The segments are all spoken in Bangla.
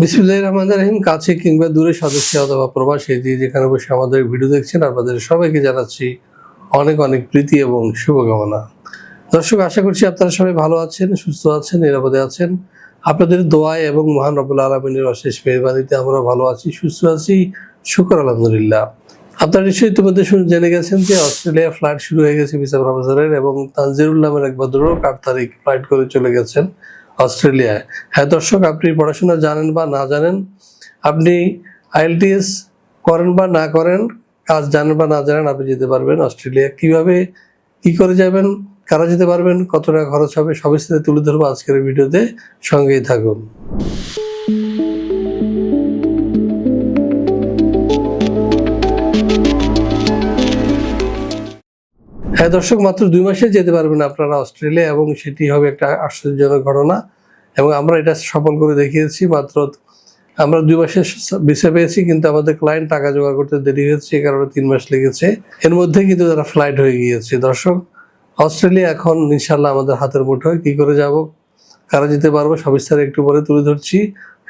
বিসমুল্লাহ রহমান রহিম, কাছে কিংবা দূরে সদস্য অথবা প্রবাসী যে যেখানে বসে আমাদের ভিডিও দেখছেন, আপনাদের সবাইকে জানাচ্ছি অনেক অনেক প্রীতি এবং শুভকামনা। দর্শক, আশা করছি আপনারা সবাই ভালো আছেন, সুস্থ আছেন, নিরাপদে আছেন। আপনাদের দোয়ায় এবং মহান রবুল আলমিনের অশেষ মেহরবানিতে আমরা ভালো আছি, সুস্থ আছি। শুকর, আলহামদুলিল্লাহ। আপনারা নিশ্চয়ই ইতিমধ্যে শুনে জেনে গেছেন যে অস্ট্রেলিয়া ফ্লাইট শুরু হয়ে গেছে ভিসা প্রফেসরের এবং তানজিরুল এক ভদ্রলোক আট তারিখ ফ্লাইট করে চলে গেছেন। অস্ট্রেলিয়ায়। হ্যাঁ দর্শক, আপনি পড়াশোনা জানেন বা না জানেন, আপনি আইএলটিএস করেন বা না করেন, কাজ জানেন বা না জানেন, আপনি যেতে পারবেন অস্ট্রেলিয়া। কীভাবে, কি করে যাবেন, কারা যেতে পারবেন কত টাকা খরচ হবে সাথে তুলে ধরবো আজকের ভিডিওতে। সঙ্গেই থাকুন। হ্যাঁ দর্শক, মাত্র দুই মাসে যেতে পারবেন আপনারা অস্ট্রেলিয়া এবং সেটি হবে একটা আশ্চর্যজনক ঘটনা এবং আমরা এটা সফল করে দেখিয়েছি, মাত্র আমরা দুই মাসের ভিসা পেয়েছি, কিন্তু আমাদের ক্লায়েন্ট টাকা জোগাড় করতে দেরি হয়েছে এই কারণে তিন মাস লেগেছে। এর মধ্যে কিন্তু তারা ফ্লাইট হয়ে গিয়েছে। দর্শক, অস্ট্রেলিয়া এখন ইনশাল্লাহ আমাদের হাতের মুঠোয়। কি করে যাব? কারা যেতে পারব? সবিস্তারে একটু পরে তুলে ধরছি।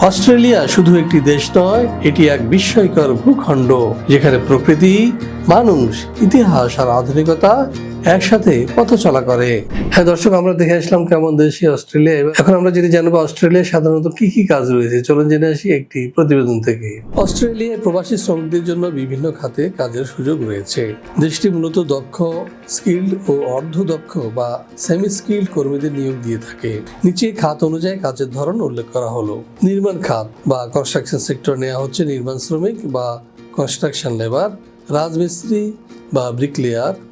অস্ট্রেলিয়া শুধু একটি দেশ নয়, এটি এক বিস্ময়কর ভূখণ্ড, যেখানে প্রকৃতি, মানুষ, ইতিহাস আর আধুনিকতা একসাথে পথ চলা করে। হ্যাঁ দর্শক, আমরা দেখে আসলাম কেমন দেশে অস্ট্রেলিয়া। এখন আমরা যেটি জানব, অস্ট্রেলিয়ায় সাধারণত কি কি কাজ রয়েছে? চলুন জেনে আসি একটি প্রতিবেদন থেকে। অস্ট্রেলিয়ায় প্রবাসী শ্রমিকদের জন্য বিভিন্ন খাতে কাজের সুযোগ রয়েছে। দেশটি মূলত দক্ষ, স্কিল্ড ও অর্ধ দক্ষ বা সেমি স্কিল্ড কর্মীদের নিয়োগ দিয়ে থাকে। নিচে খাত অনুযায়ী কাজের ধরন উল্লেখ করা হলো। নির্মাণ খাত বা কনস্ট্রাকশন সেক্টর নেওয়া হচ্ছে নির্মাণ শ্রমিক বা কনস্ট্রাকশন লেবার রাজমিস্ত্রি বা ব্রিকলেয়ার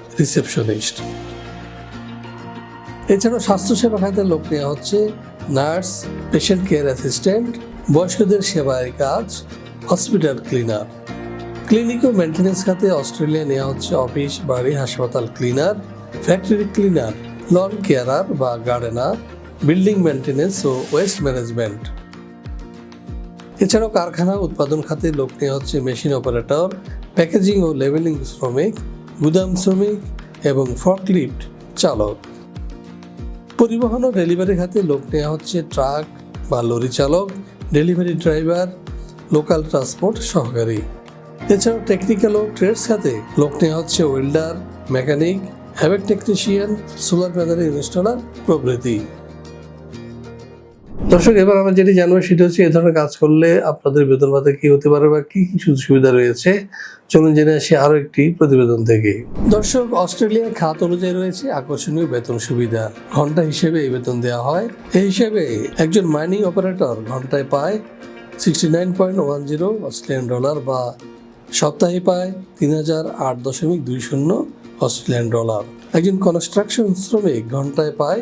রিসেপশনিস্ট। এছাড়াও স্বাস্থ্যসেবা খাতে লোক নেওয়া হচ্ছে নার্স পেশেন্ট কেয়ার অ্যাসিস্ট্যান্ট বয়স্কদের সেবায় কাজ হসপিটাল ক্লিনার ক্লিনিক ও মেনটেন্যান্স খাতে অস্ট্রেলিয়া নেওয়া হচ্ছে অফিস বাড়ি, হাসপাতাল cleaner factory cleaner lawn carer বা গার্ডেনার বিল্ডিং মেনটেন্যান্স ও ওয়েস্ট ম্যানেজমেন্ট এছাড়াও কারখানা উৎপাদন খাতে লোক নেওয়া হচ্ছে মেশিন অপারেটর প্যাকেজিং ও লেভেলিং শ্রমিক গুদাম শ্রমিক এবং ফর্কলিফট চালক। পরিবহন ও ডেলিভারি খাতে লোক নেওয়া হচ্ছে ট্রাক বা লরি চালক, ডেলিভারি ড্রাইভার, লোকাল ট্রান্সপোর্ট সহকারী। এছাড়াও টেকনিক্যাল ও ট্রেডস খাতে লোক নেওয়া হচ্ছে welder, mechanic, HVAC technician, solar panel installer প্রভৃতি। দর্শক, এবার আমরা যেটি জানব সেটা হচ্ছে এই ধরনের কাজ করলে আপনাদের বেতন ভাতা কি হতে পারে বা কি কি সুযোগ সুবিধা রয়েছে? চলুন জেনে আসি আরও একটি প্রতিবেদন থেকে। দর্শক, অস্ট্রেলিয়ার খাত অনুযায়ী রয়েছে আকর্ষণীয় বেতন সুবিধা। ঘণ্টা হিসেবে এই বেতন দেওয়া হয়। এই হিসেবে একজন মাইনিং অপারেটর ঘন্টায় পায় sixty nine point one zero Australian dollar বা সপ্তাহে পায় তিন হাজার আট দশমিক দুই শূন্য অস্ট্রেলিয়ান ডলার। একজন কনস্ট্রাকশন শ্রমিক ঘন্টায় পায়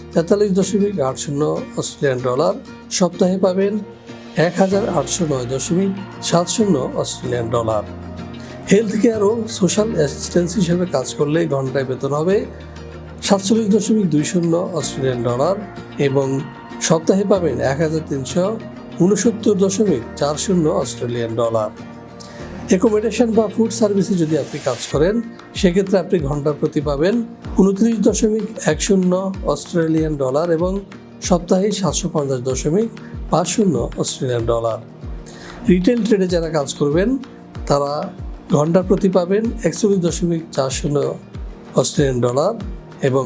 তেতাল্লিশ দশমিক আট শূন্য অস্ট্রেলিয়ান ডলার। সপ্তাহে পাবেন এক হাজার আটশো নয় দশমিক সাত শূন্য অস্ট্রেলিয়ান ডলার। হেলথ কেয়ার ও সোশ্যাল অ্যাসিস্ট্যান্স হিসেবে কাজ করলে ঘন্টায় বেতন হবে সাতচল্লিশ দশমিক দুই শূন্য অস্ট্রেলিয়ান ডলার এবং সপ্তাহে পাবেন এক হাজার তিনশো উনসত্তর দশমিক চার শূন্য অস্ট্রেলিয়ান ডলার। অ্যাকোমোডেশন বা ফুড সার্ভিসে যদি আপনি কাজ করেন, সেক্ষেত্রে আপনি ঘণ্টা প্রতি পাবেন উনত্রিশ দশমিক এক শূন্য অস্ট্রেলিয়ান ডলার এবং সপ্তাহে সাতশো পঞ্চাশ দশমিক পাঁচ শূন্য অস্ট্রেলিয়ান ডলার। রিটেল ট্রেডে যারা কাজ করবেন, তারা ঘণ্টা প্রতি পাবেন একচল্লিশ দশমিক চার শূন্য অস্ট্রেলিয়ান ডলার এবং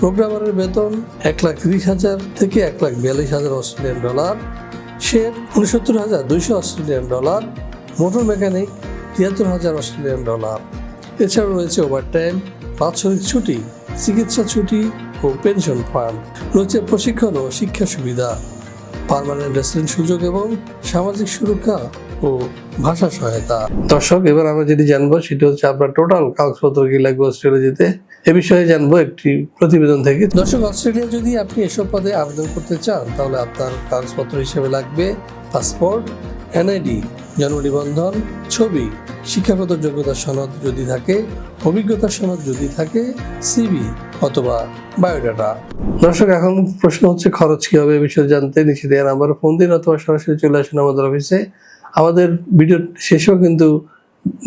প্রোগ্রামারের বেতন এক লাখ তিরিশ হাজার থেকে এক লাখ বিয়াল্লিশ হাজার অস্ট্রেলিয়ান ডলার শেফ উনসত্তর হাজার দুইশো অস্ট্রেলিয়ান ডলার, মোটর মেকানিক তিয়াত্তর হাজার অস্ট্রেলিয়ান ডলার। এছাড়া রয়েছে ওভারটাইম বাৎসরিক ছুটি, চিকিৎসা ছুটি ও পেনশন ফান্ড রয়েছে প্রশিক্ষণ ও শিক্ষা সুবিধা পারমানেন্ট রেসিডেন্ট সুযোগ এবং সামাজিক সুরক্ষা ও ভাষা সহায়তা। দর্শক, এবার আমরা যেটি জানব, সেটি হচ্ছে আপনার টোটাল কাগজপত্র কি লাগবে অস্ট্রেলিয়া যেতে এ বিষয়ে জানব একটি প্রতিবেদন থেকে। দর্শক অস্ট্রেলিয়া যদি আপনি এসব পদে আবেদন করতে চান তাহলে আপনার কাগজপত্র হিসেবে লাগবে পাসপোর্ট এনআইডি জন্ম নিবন্ধন ছবি শিক্ষাগত যোগ্যতা সনদ যদি থাকে অভিজ্ঞতা সনদ যদি থাকে সিবি অথবা বায়োডাটা। দর্শক এখন প্রশ্ন হচ্ছে খরচ কি হবে এ বিষয়ে জানতে নিচে দেওয়া নাম্বার ফোন দিন অথবা সরাসরি চলে আসেন আমাদের অফিসে আমাদের ভিডিও শেষেও কিন্তু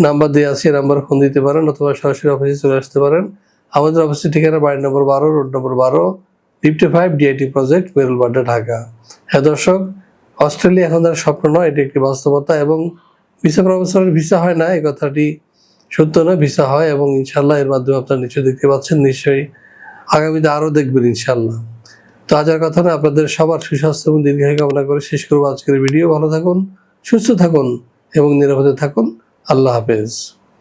নাম্বার দেওয়া আছে নাম্বার ফোন দিতে পারেন অথবা সরাসরি অফিসে চলে আসতে পারেন। আমাদের অফিসের ঠিকানা বাড়ি নম্বর বারো রোড নম্বর বারো fifty five DIT project Merul Badda Dhaka. হ্যাঁ দর্শক, অস্ট্রেলিয়া এখন তার স্বপ্ন নয়, এটি একটি বাস্তবতা এবং ভিসা প্রফেসরের ভিসা হয় না, এই কথাটি সত্য নয় ভিসা হয় এবং ইনশাল্লাহ এর মাধ্যমে আপনারা নিশ্চয়ই দেখতে পাচ্ছেন, নিশ্চয়ই আগামীতে আরও দেখবেন ইনশাল্লাহ তো আজ আর কথা না, আপনাদের সবার সুস্বাস্থ্য এবং দীর্ঘায়ু কামনা করে শেষ করব আজকের ভিডিও। ভালো থাকুন, সুস্থ থাকুন এবং নিরাপদে থাকুন। আল্লাহ হাফেজ।